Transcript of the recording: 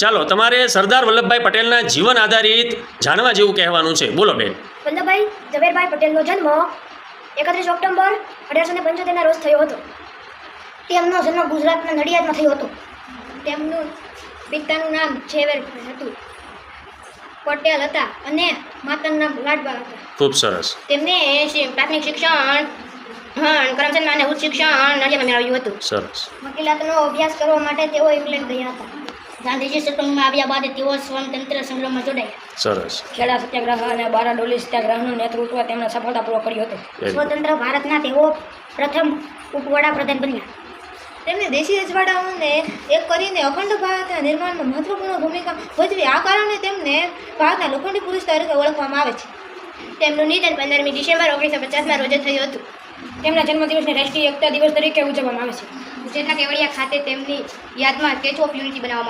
ચાલો તમારે સરદાર વલ્લભભાઈ પટેલના જીવન આધારિત જાણવા જેવું કહેવાનું છે. બોલો બેન. વલ્લભભાઈ ઝવેરભાઈ પટેલનો જન્મ એકત્રીસ ઓક્ટોબર અઢારસો ને પંચોતેરના રોજ થયો હતો. તેમનો જન્મ ગુજરાતના નડિયાદમાં થયો હતો. તેમનું પિતાનું નામ ઝવેરભાઈ હતું. પટેલ હતા અને માતાનું નામ લાડબા હતા. ખૂબ સરસ. તેમને પ્રાથમિક શિક્ષણ કરમચંદમાં અને ઉચ્ચ શિક્ષણ નડિયામાં મેળવ્યું હતું. સરસ. વકીલાતનો અભ્યાસ કરવા માટે તેઓ ઇંગ્લેન્ડ ગયા હતા. ગાંધીજી સત્સંગમાં આવ્યા બાદ તેઓ સ્વતંત્ર સંગ્રામમાં જોડાયા. સરસ. ખેડા સત્યાગ્રહ અને બારાડોલી સત્યાગ્રહનું નેતૃત્વ તેમણે સફળતાપૂર્વક કર્યું હતું. સ્વતંત્ર ભારતના તેઓ પ્રથમ ઉપવડાપ્રધાન બન્યા. તેમણે દેશી રજવાડાઓને એક કરીને અખંડ ભારતના નિર્માણમાં મહત્વપૂર્ણ ભૂમિકા ભજવી આ કારણે તેમને ભારતના લોખંડી પુરુષ તરીકે ઓળખવામાં આવે છે. તેમનું નિધન પંદરમી ડિસેમ્બર ઓગણીસો પચાસમાં રોજ થયું હતું. તેમના જન્મદિવસને રાષ્ટ્રીય એકતા દિવસ તરીકે ઉજવવામાં આવે છે. જેના કેવડિયા ખાતે તેમની યાદમાં સ્ટેચ્યુ ઓફ યુનિટી બનાવવામાં